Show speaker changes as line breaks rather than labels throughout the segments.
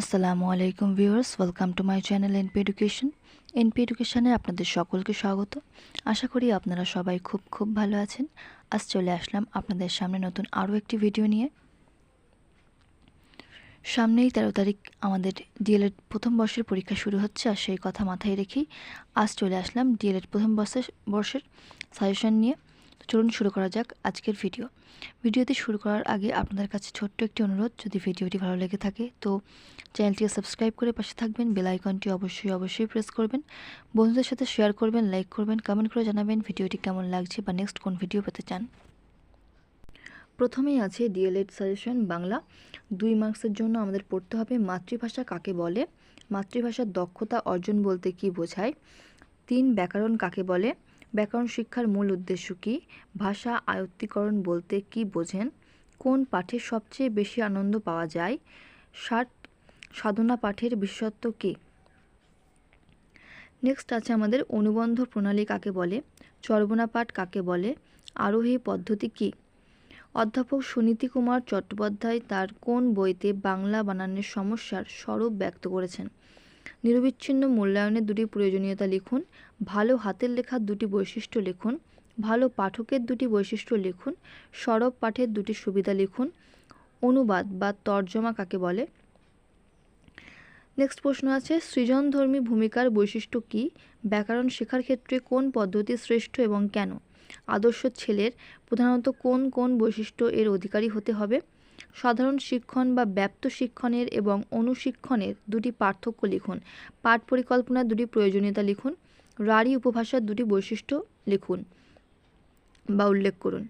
আসসালামু আলাইকুম viewers, welcome to my channel NP education. NP এডুকেশনে আপনাদের সকলকে স্বাগত। আশা করি আপনারা সবাই খুব খুব ভালো আছেন। আজ চলে আসলাম আপনাদের সামনে নতুন আরও একটি ভিডিও নিয়ে। সামনেই তেরো তারিখ আমাদের ডিএলএড প্রথম বর্ষের পরীক্ষা শুরু হচ্ছে আর সেই কথা মাথায় রেখেই আজ চলে আসলাম ডিএলএড প্রথম বর্ষের বর্ষের সাজেশন নিয়ে। চলুন শুরু করা যাক আজকের ভিডিও। ভিডিওতে শুরু করার আগে আপনাদের কাছে ছোট্ট একটি অনুরোধ, যদি ভিডিওটি ভালো লেগে থাকে, তো চ্যানেলটিকে সাবস্ক্রাইব করে পাশে থাকবেন, বেল আইকনটি অবশ্যই অবশ্যই প্রেস করবেন। বন্ধুদের সাথে শেয়ার করবেন, লাইক করবেন কমেন্ট করে জানাবেন ভিডিওটি কেমন লাগছে বা নেক্সট কোন ভিডিও পেতে চান। প্রথমেই আছে ডিএলএড সাজেশন বাংলা। দুই মার্কসের জন্য আমাদের পড়তে হবে মাতৃভাষা কাকে বলে, মাতৃভাষার দক্ষতা অর্জন বলতে কি বোঝায়, তিন ব্যাকরণ কাকে বলে ব্যাকরণ শিক্ষার মূল উদ্দেশ্য কী? ভাষা আয়ত্তীকরণ বলতে কি বোঝেন? কোন পাঠে সবচেয়ে বেশি আনন্দ পাওয়া যায়? ষাট সাধনা পাঠের বিশেষত্ব কী? নেক্সট আছে আমাদের অনুবন্ধ প্রণালী কাকে বলে? চর্বণা পাঠ কাকে বলে? আরোহী পদ্ধতি কী? অধ্যাপক সুনীতি কুমার চট্টোপাধ্যায় তার কোন বইতে বাংলা বানানের সমস্যার স্বরূপ ব্যক্ত করেছেন? নিরবিচ্ছিন্ন মূল্যায়নের দুটি প্রয়োজনীয়তা লিখুন, ভালো হাতের লেখার দুটি বৈশিষ্ট্য লিখুন, ভালো পাঠকের দুটি বৈশিষ্ট্য লিখুন, সরব পাঠের দুটি সুবিধা লিখুন, অনুবাদ বা তর্জমা কাকে বলে? নেক্সট প্রশ্ন আছে, সৃজনধর্মী ভূমিকার বৈশিষ্ট্য কী? ব্যাকরণ শেখার ক্ষেত্রে কোন পদ্ধতি শ্রেষ্ঠ এবং কেন? আদর্শ ছেলের প্রধানত কোন কোন বৈশিষ্ট্য এর অধিকারী হতে হবে? সাধারণ শিক্ষণ বা ব্যাপ্ত শিক্ষণের এবং অনুশিক্ষণের দুটি পার্থক্য লিখুন। পাঠ পরিকল্পনার দুটি প্রয়োজনীয়তা লিখুন। রাঢ়ী উপভাষার দুটি বৈশিষ্ট্য লিখুন বা উল্লেখ করুন।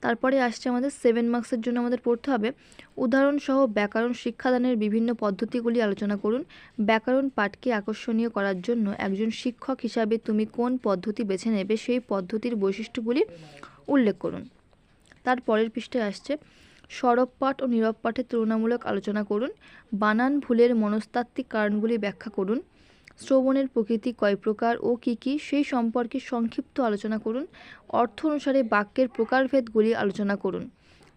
তারপরে আসছে আমাদের সেভেন মার্কসের জন্য আমাদের পড়তে হবে। উদাহরণসহ ব্যাকরণ শিক্ষাদানের বিভিন্ন পদ্ধতিগুলি আলোচনা করুন। ব্যাকরণ পাঠকে আকর্ষণীয় করার জন্য একজন শিক্ষক হিসাবে তুমি কোন পদ্ধতি বেছে নেবে সেই পদ্ধতির বৈশিষ্ট্যগুলি উল্লেখ করুন। তার পরের পৃষ্ঠায় আসছে সরব পাঠ ও নীরব তুলনামূলক আলোচনা করুন। বানান ভুলের মনস্তাত্ত্বিক কারণগুলি ব্যাখ্যা করুন। শ্রবণের প্রকৃতি কয় প্রকার ও কী কী সেই সম্পর্কে সংক্ষিপ্ত আলোচনা করুন। অর্থ অনুসারে বাক্যের প্রকারভেদগুলি আলোচনা করুন।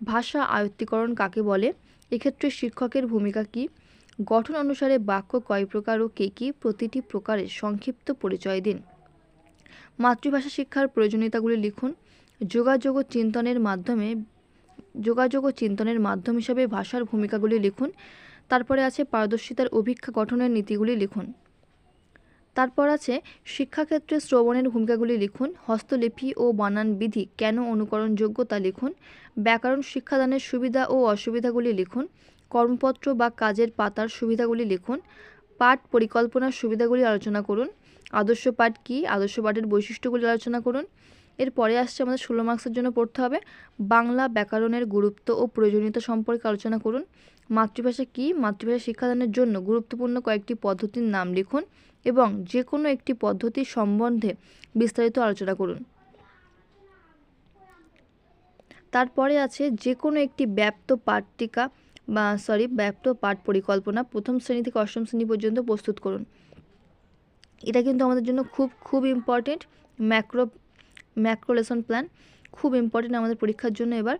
ভাষা আয়ত্তীকরণ কাকে বলে? এক্ষেত্রে শিক্ষকের ভূমিকা কী? গঠন অনুসারে বাক্য কয় প্রকার ও কী কী? প্রতিটি প্রকারের সংক্ষিপ্ত পরিচয় দিন। মাতৃভাষা শিক্ষার প্রয়োজনীয়তাগুলি লিখুন। যোগাযোগ ও চিন্তনের মাধ্যমে যোগাযোগ ও চিন্তনের মাধ্যম হিসাবে ভাষার ভূমিকাগুলি লিখুন। তারপরে আছে পারদর্শিতার অভিক্ষা গঠনের নীতিগুলি লিখুন। তারপর আছে শিক্ষাক্ষেত্রে শ্রবণের ভূমিকাগুলি লিখুন। হস্তলিপি ও বানান বিধি কেন অনুকরণযোগ্য তা লিখুন। ব্যাকরণ শিক্ষাদানের সুবিধা ও অসুবিধাগুলি লিখুন। কর্মপত্র বা কাজের পাতার সুবিধাগুলি লিখুন। পাঠ পরিকল্পনার সুবিধাগুলি আলোচনা করুন। আদর্শ পাঠ কী? আদর্শ পাঠের বৈশিষ্ট্যগুলি আলোচনা করুন। এরপরে আসছে আমাদের ষোলো মার্কসের জন্য পড়তে হবে। বাংলা ব্যাকরণের গুরুত্ব ও প্রয়োজনীয়তা সম্পর্কে আলোচনা করুন। মাতৃভাষা কী? মাতৃভাষা শিক্ষাদানের জন্য গুরুত্বপূর্ণ কয়েকটি পদ্ধতির নাম লিখুন এবং যে কোনো একটি পদ্ধতি সম্বন্ধে বিস্তারিত আলোচনা করুন। তারপরে আছে যে কোনো একটি ব্যাপ্ত পাঠটিকা বা সরি ব্যাপ্ত পাঠ পরিকল্পনা প্রথম শ্রেণি থেকে অষ্টম শ্রেণি পর্যন্ত প্রস্তুত করুন। এটা কিন্তু আমাদের জন্য খুব খুব important macro macro lesson plan খুব ইম্পর্টেন্ট আমাদের পরীক্ষার জন্য এবার।